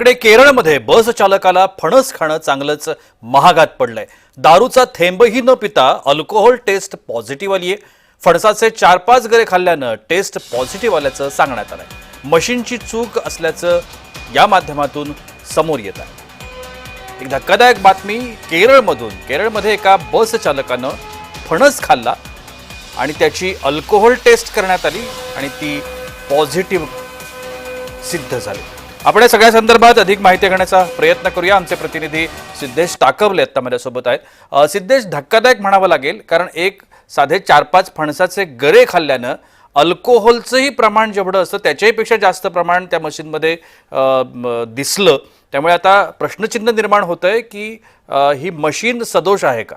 इकडे केरळमध्ये बस चालकाला फणस खाणं चांगलंच महागात पडलंय. दारूचा थेंबही न पिता अल्कोहोल टेस्ट पॉझिटिव्ह आली आहे फणसाचे चार पाच गरे खाल्ल्यानं टेस्ट पॉझिटिव्ह आल्याचं सांगण्यात आलंय. मशीनची चूक असल्याचं या माध्यमातून समोर येत आहे. एक धक्कादायक बातमी केरळमधून केरळमध्ये एका बस चालकानं फणस खाल्ला आणि त्याची अल्कोहोल टेस्ट करण्यात आली आणि ती पॉझिटिव्ह सिद्ध झाली. आपण या सगळ्या संदर्भात अधिक माहिती घेण्याचा प्रयत्न करूया. आमचे प्रतिनिधी सिद्धेश टाकवले आता माझ्यासोबत आहेत सिद्धेश धक्कादायक म्हणावं लागेल कारण एक साधे चार पाच फणसाचे गरे खाल्ल्यानं अल्कोहोलचंही प्रमाण जेवढं असतं त्याच्याहीपेक्षा जास्त प्रमाण त्या मशीनमध्ये दिसलं. त्यामुळे आता प्रश्नचिन्ह निर्माण होतंय की ही मशीन सदोष आहे का?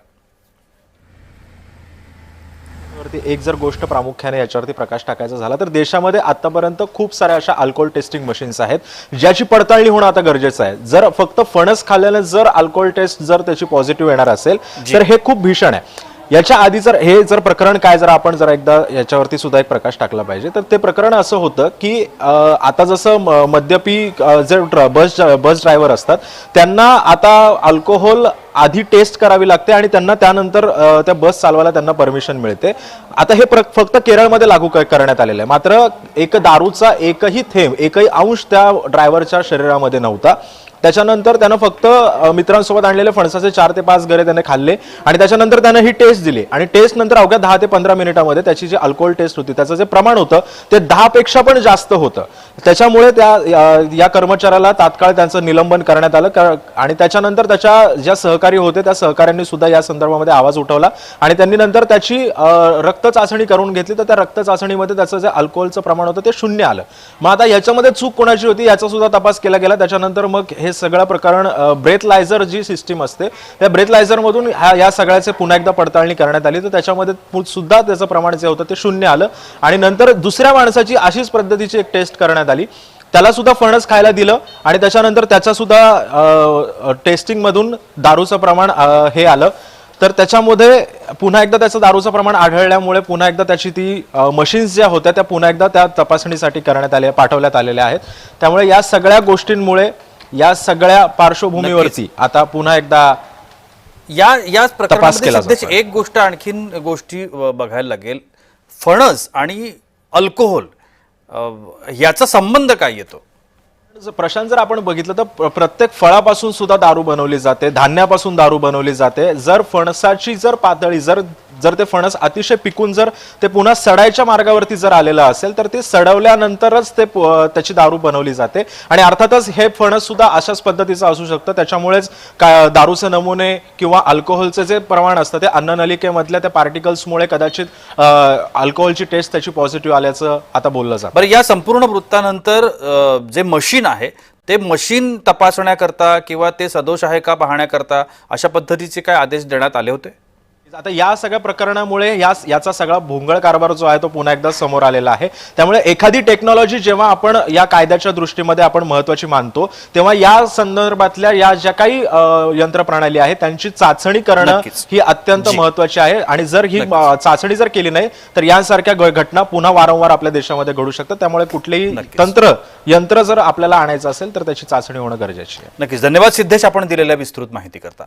वरती एक जर गोष्ट प्रामुख्याने याच्यावरती प्रकाश टाकायचा झाला तर देशामध्ये आतापर्यंत खूप साऱ्या अशा अल्कोहोल टेस्टिंग मशीन्स आहेत ज्याची पडताळणी होणं आता गरजेचं आहे. जर फक्त फणस खाल्ल्याने जर अल्कोहोल टेस्ट जर त्याची पॉझिटिव्ह येणार असेल तर हे खूप भीषण आहे. याच्या आधी जर हे जर प्रकरण काय जर आपण जर एकदा याच्यावरती सुद्धा एक प्रकाश टाकला पाहिजे तर ते प्रकरण असं होतं की आता जसं मद्यपी जे बस बस ड्रायव्हर असतात त्यांना आता अल्कोहोल आधी टेस्ट करावी लागते आणि त्यांना त्यानंतर त्या बस चालवायला त्यांना परमिशन मिळते. आता हे प्र- फक्त केरळमध्ये लागू क- करण्यात आलेलं आहे. मात्र एक दारूचा एकही थेंब एकही अंश त्या ड्रायव्हरच्या शरीरामध्ये नव्हता. त्याच्यानंतर त्यानं फक्त मित्रांसोबत आणलेले फणसाचे चार ते पाच गरे त्याने खाल्ले आणि त्याच्यानंतर त्यानं ही टेस्ट दिली. आणि टेस्ट नंतर अवघ्या दहा ते पंधरा मिनिटामध्ये त्याची जी अल्कोहोल टेस्ट होती त्याचं जे प्रमाण होतं ते दहापेक्षा पण जास्त होतं. त्याच्यामुळे त्या या- कर्मचाऱ्याला तात्काळ त्यांचं निलंबन करण्यात आलं. आणि त्याच्यानंतर त्याच्या ज्या सहकारी होते त्या सहकाऱ्यांनी सुद्धा या संदर्भामध्ये आवाज उठवला. आणि त्यांनी नंतर त्याची रक्त चाचणी करून घेतली. तर त्या रक्त चाचणीमध्ये त्याचं जे अल्कोहोलचं प्रमाण होतं ते शून्य आलं. मग आता याच्यामध्ये चूक कोणाची होती याचा सुद्धा तपास केला गेला. त्याच्यानंतर मग हे सगळं प्रकरण ब्रेथलायझर जी सिस्टीम असते त्या ब्रेथलायझरमधून ह्या या सगळ्याचे पुन्हा एकदा पडताळणी करण्यात आली. तर त्याच्यामध्ये सुद्धा त्याचं प्रमाण जे होतं ते शून्य आलं. आणि नंतर दुसऱ्या माणसाची अशीच पद्धतीची एक टेस्ट करण्यात आली. त्याला सुद्धा फणस खायला दिलं आणि त्याच्यानंतर त्याच्या सुद्धा टेस्टिंगमधून दारूचं प्रमाण हे आलं. तर त्याच्यामध्ये पुन्हा एकदा त्याचं दारूचं प्रमाण आढळल्यामुळे पुन्हा एकदा त्याची ती मशीन्स ज्या होत्या त्या पुन्हा एकदा त्या तपासणीसाठी करण्यात आल्या पाठवण्यात आलेल्या आहेत. त्यामुळे या सगळ्या गोष्टींमुळे या सगळ्या पार्श्वभूमीवरती आता पुन्हा एकदा या याच जातोय. एक गोष्ट आणखीन गोष्टी बघायला लागेल. फणस आणि अल्कोहोल याचा संबंध काय येतो? जर प्रशांत जर आपण बघितलं तर प्र- प्रत्येक फळापासून सुद्धा दारू बनवली जाते धान्यापासून दारू बनवली जाते. जर फणसाची जर पातळी जर जर ते फणस अतिशय पिकून जर ते पुन्हा सडायच्या मार्गावरती जर आलेलं असेल तर ते सडवल्यानंतरच ते प- त्याची दारू बनवली जाते. आणि अर्थातच हे फणस सुद्धा अशाच पद्धतीचं असू शकतं. त्याच्यामुळेच काय दारूचे नमुने किंवा अल्कोहोलचे जे प्रमाण असतं ते अन्ननलिकेमधल्या त्या पार्टिकल्समुळे कदाचित अल्कोहोलची टेस्ट त्याची पॉझिटिव्ह आल्याचं आता बोललं जातं. बरं या संपूर्ण वृत्तानंतर जे मशीन आहे ते मशीन तपासण्याकरता किंवा ते सदोष आहे का पाहण्याकरता अशा पद्धतीचे काय आदेश देण्यात आले होते? आता या सगळ्या प्रकरणामुळे या याचा सगळा भोंगळ कारभार जो आहे तो पुन्हा एकदा समोर आलेला आहे. त्यामुळे एखादी टेक्नॉलॉजी जेव्हा आपण या कायद्याच्या दृष्टीमध्ये आपण महत्वाची मानतो तेव्हा या संदर्भातल्या या ज्या काही यंत्रप्रणाली आहे त्यांची चाचणी करणं. ही अत्यंत महत्वाची आहे. आणि जर ही चाचणी जर केली नाही तर यांसारख्या घटना पुन्हा वारंवार आपल्या देशामध्ये घडू शकतात. त्यामुळे कुठलेही. तंत्र यंत्र जर आपल्याला आणायचं असेल तर त्याची चाचणी होणं गरजेची आहे. नक्कीच. धन्यवाद सिद्धेश आपण दिलेल्या विस्तृत माहिती करता